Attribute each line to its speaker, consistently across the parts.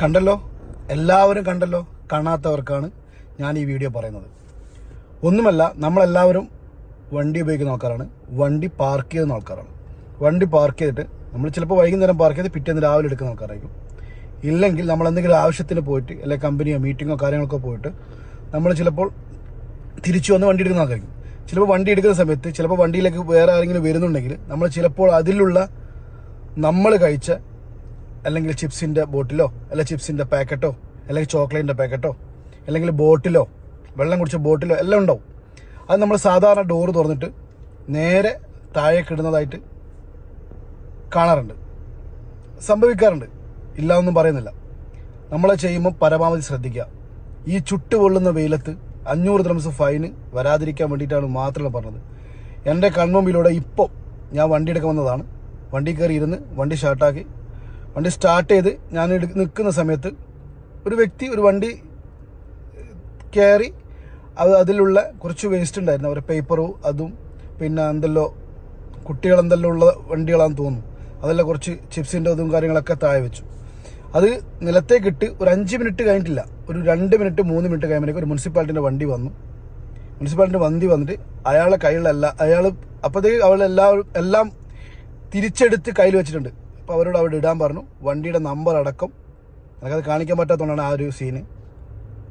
Speaker 1: കണ്ടല്ലോ? എല്ലാവരും കണ്ടല്ലോ? കാണാത്തവർക്കാണ് ഞാൻ ഈ വീഡിയോ പറയുന്നത്. ഒന്നുമല്ല നമ്മളെല്ലാവരും വണ്ടി ഉപയോഗിക്കുന്ന ആൾക്കാരാണ്. വണ്ടി പാർക്ക് ചെയ്യുന്ന ആൾക്കാരാണ്. വണ്ടി പാർക്ക് ചെയ്തിട്ട് നമ്മൾ ചിലപ്പോൾ വൈകുന്നേരം പാർക്ക് ചെയ്ത് പിറ്റേന്ന് രാവിലെ എടുക്കുന്ന ആൾക്കാരായിരിക്കും. ഇല്ലെങ്കിൽ നമ്മൾ എന്തെങ്കിലും ആവശ്യത്തിന് പോയിട്ട് അല്ലെങ്കിൽ കമ്പനിയോ മീറ്റിങ്ങോ കാര്യങ്ങളൊക്കെ പോയിട്ട് നമ്മൾ ചിലപ്പോൾ തിരിച്ചു വന്ന് വണ്ടി എടുക്കുന്ന ആൾക്കാരായിരിക്കും. ചിലപ്പോൾ വണ്ടി എടുക്കുന്ന സമയത്ത് ചിലപ്പോൾ വണ്ടിയിലേക്ക് വേറെ ആരെങ്കിലും വരുന്നുണ്ടെങ്കിൽ നമ്മൾ ചിലപ്പോൾ അതിലുള്ള നമ്മൾ കഴിച്ച അല്ലെങ്കിൽ ചിപ്സിന്റെ ബോട്ടിലോ അല്ലെങ്കിൽ ചിപ്സിന്റെ പാക്കറ്റോ അല്ലെങ്കിൽ ചോക്ലേറ്റിന്റെ പാക്കറ്റോ അല്ലെങ്കിൽ ബോട്ടിലോ വെള്ളം കുടിച്ച ബോട്ടിലോ എല്ലാം ഉണ്ടാവും. അത് നമ്മൾ സാധാരണ ഡോറ് തുറന്നിട്ട് നേരെ താഴേക്ക് ഇടുന്നതായിട്ട് കാണാറുണ്ട്. സംഭവിക്കാറുണ്ട്. ഇല്ല ഒന്നും പറയുന്നില്ല. നമ്മൾ ചെയ്യുമ്പോൾ പരമാവധി ശ്രദ്ധിക്കുക. ഈ ചുട്ട് കൊള്ളുന്ന വെയിലത്ത് അഞ്ഞൂറ് ദ്രംസ് ഫൈന് വരാതിരിക്കാൻ വേണ്ടിയിട്ടാണ് മാത്രം പറഞ്ഞത്. എന്റെ കൺമുമ്പിലൂടെ ഇപ്പോൾ ഞാൻ വണ്ടി എടുക്കാൻ വന്നതാണ്. വണ്ടി കയറി ഇരുന്ന് വണ്ടി ഷാർട്ടാക്കി വണ്ടി സ്റ്റാർട്ട് ചെയ്ത് ഞാൻ നിൽക്കുന്ന സമയത്ത് ഒരു വ്യക്തി ഒരു വണ്ടി കയറി അത് അതിലുള്ള കുറച്ച് വേസ്റ്റ് ഉണ്ടായിരുന്നു. അവരുടെ പേപ്പറും അതും പിന്നെ എന്തെല്ലോ കുട്ടികൾ എന്തെല്ലോ ഉള്ള വണ്ടികളാണെന്ന് തോന്നുന്നു. അതെല്ലാം കുറച്ച് ചിപ്സിന്റെ അതും കാര്യങ്ങളൊക്കെ താഴെ വെച്ചു. അത് നിലത്തേക്കിട്ട് ഒരു അഞ്ച് മിനിറ്റ് കഴിഞ്ഞിട്ടില്ല. ഒരു രണ്ട് മിനിറ്റ് മൂന്ന് മിനിറ്റ് കഴിയുമ്പോഴേക്കും ഒരു മുനിസിപ്പാലിറ്റിന്റെ വണ്ടി വന്നു. മുനിസിപ്പാലിറ്റി വണ്ടി വന്നിട്ട് അയാളെ കയ്യിലല്ല അയാൾ അപ്പോഴത്തേക്ക് അവളെല്ലാവരും എല്ലാം തിരിച്ചെടുത്ത് കയ്യിൽ വെച്ചിട്ടുണ്ട്. അപ്പോൾ അവരോട് അവിടെ ഇടാൻ പറഞ്ഞു. വണ്ടിയുടെ നമ്പർ അടക്കം. എനിക്കത് കാണിക്കാൻ പറ്റാത്തതുകൊണ്ടാണ് ആ ഒരു സീന്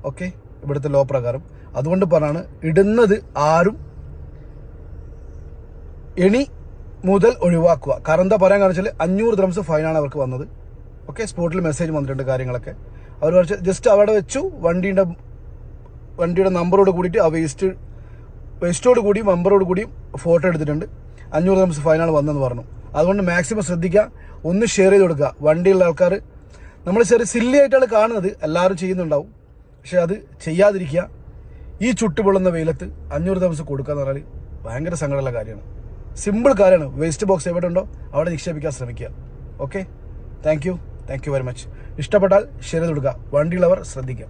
Speaker 1: ഓക്കെ ഇവിടുത്തെ ലോ പ്രകാരം. അതുകൊണ്ട് പറഞ്ഞാണ് ഇടുന്നത് ആരും എണി മുതൽ ഒഴിവാക്കുക. കാരണം എന്താ പറയാൻ കാണിച്ചാൽ അഞ്ഞൂറ് ദ്രംസ് ഫൈനാണ് അവർക്ക് വന്നത്. ഓക്കെ സ്പോട്ടിൽ മെസ്സേജ് വന്നിട്ടുണ്ട് കാര്യങ്ങളൊക്കെ. അവർ കുറച്ച് ജസ്റ്റ് അവിടെ വെച്ചു. വണ്ടിയുടെ വണ്ടിയുടെ നമ്പറോട് കൂടിയിട്ട് ആ വേസ്റ്റ് വേസ്റ്റോട് കൂടിയും നമ്പറോട് കൂടിയും ഫോട്ടോ എടുത്തിട്ടുണ്ട്. അഞ്ഞൂറ് ദ്രംസ് ഫൈനാണ് വന്നെന്ന് പറഞ്ഞു. അതുകൊണ്ട് മാക്സിമം ശ്രദ്ധിക്കുക. ഒന്ന് ഷെയർ ചെയ്ത് കൊടുക്കുക. വണ്ടിയുള്ള ആൾക്കാർ നമ്മൾ ചെറിയ സില്ലി ആയിട്ടാണ് കാണുന്നത്. എല്ലാവരും ചെയ്യുന്നുണ്ടാവും. പക്ഷെ അത് ചെയ്യാതിരിക്കുക. ഈ ചുട്ടുപൊള്ളുന്ന വെയിലത്ത് അഞ്ഞൂറ് ദിവസം കൊടുക്കുക എന്ന് പറഞ്ഞാൽ ഭയങ്കര സങ്കടമുള്ള കാര്യമാണ്. സിമ്പിൾ കാര്യമാണ്. വേസ്റ്റ് ബോക്സ് എവിടെ ഉണ്ടോ അവിടെ നിക്ഷേപിക്കാൻ ശ്രമിക്കുക. Okay thank you thank you very much ഇഷ്ടപ്പെട്ടാൽ ഷെയർ ചെയ്ത് കൊടുക്കുക. വണ്ടിയുള്ളവർ ശ്രദ്ധിക്കുക.